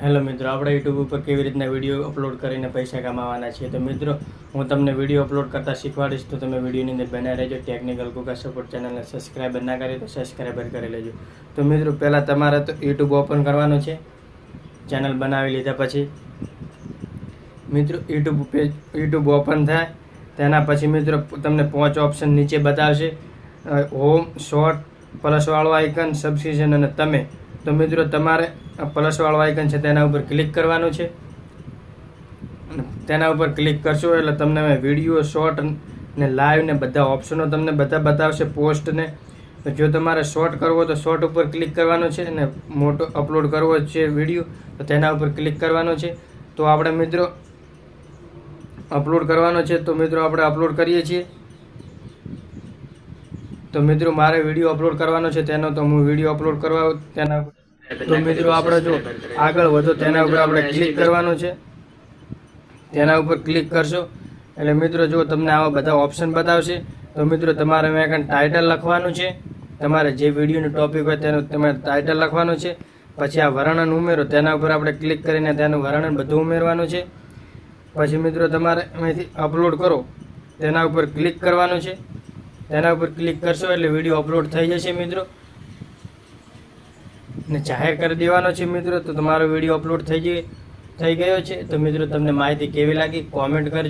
Hello મિત્રો, આપણે YouTube ઉપર કેવી રીતના વીડિયો અપલોડ કરીને પૈસા કમાવાના છીએ? તો મિત્રો, હું તમને વીડિયો અપલોડ કરતા શીખવાડીશ, તો તમે વિડીયોની અંદર બનાવી રહેજો ટેકનિકલ કુકા સપોર્ટ ચેનલને સબસ્ક્રાઈબર ના કરી તો સબસ્ક્રાઈબર કરી લેજો. તો મિત્રો, પહેલાં તમારે તો યુટ્યુબ ઓપન કરવાનું છે. ચેનલ બનાવી લીધા પછી મિત્રો યુટ્યુબ પેજ યુટ્યુબ ઓપન થાય. તેના પછી મિત્રો, તમને પાંચ ઓપ્શન નીચે બતાવશે. હોમ શોર્ટ પ્લસવાળો આઇકન સબસ્ક્રિપ્શન અને તમે તો મિત્રો તમારે આ પ્લસવાળો આઇકન છે તેના ઉપર ક્લિક કરવાનું છે. તેના ઉપર ક્લિક કરશો એટલે તમને વીડિયો શોર્ટ ને લાઈવ ને બધા ઓપ્શનો તમને બધા બતાવશે પોસ્ટને જો તમારે શોર્ટ કરવો તો શોર્ટ ઉપર ક્લિક કરવાનું છે અને મોટો અપલોડ કરવો છે વીડિયો તો તેના ઉપર ક્લિક કરવાનો છે. તો આપણે મિત્રો અપલોડ કરવાનો છે, તો મિત્રો આપણે અપલોડ કરીએ છીએ. તો મિત્રો મારે વીડિયો અપલોડ કરવાનો છે, તેનો તો હું વીડિયો અપલોડ કરવા તેના તો મિત્રો આપણે જો આગળ વધો તેના ઉપર આપણે ક્લિક કરવાનું છે. તેના ઉપર ક્લિક કરશો. એટલે મિત્રો જો તમને આવા બધા ઓપ્શન બતાવશે તો મિત્રો તમારે મેં કાંઈ ટાઇટલ લખવાનું છે. તમારે જે વિડીયોનું ટોપિક હોય તેનું તમારે ટાઇટલ લખવાનું છે. પછી આ વર્ણન ઉમેરો તેના ઉપર આપણે ક્લિક કરીને તેનું વર્ણન બધું ઉમેરવાનું છે. પછી મિત્રો તમારે અહીંથી અપલોડ કરો. તેના ઉપર ક્લિક કરવાનું છે. તેના ઉપર ક્લિક કરશો એટલે વીડિયો અપલોડ થઈ જશે મિત્રો. ને જાહેર કરી દેવાનો છે મિત્રો. તો તમારો વીડિયો અપલોડ થઈ જઈ થઈ ગયો છે. તો મિત્રો, તમને માહિતી કેવી લાગી? કોમેન્ટ કરજો.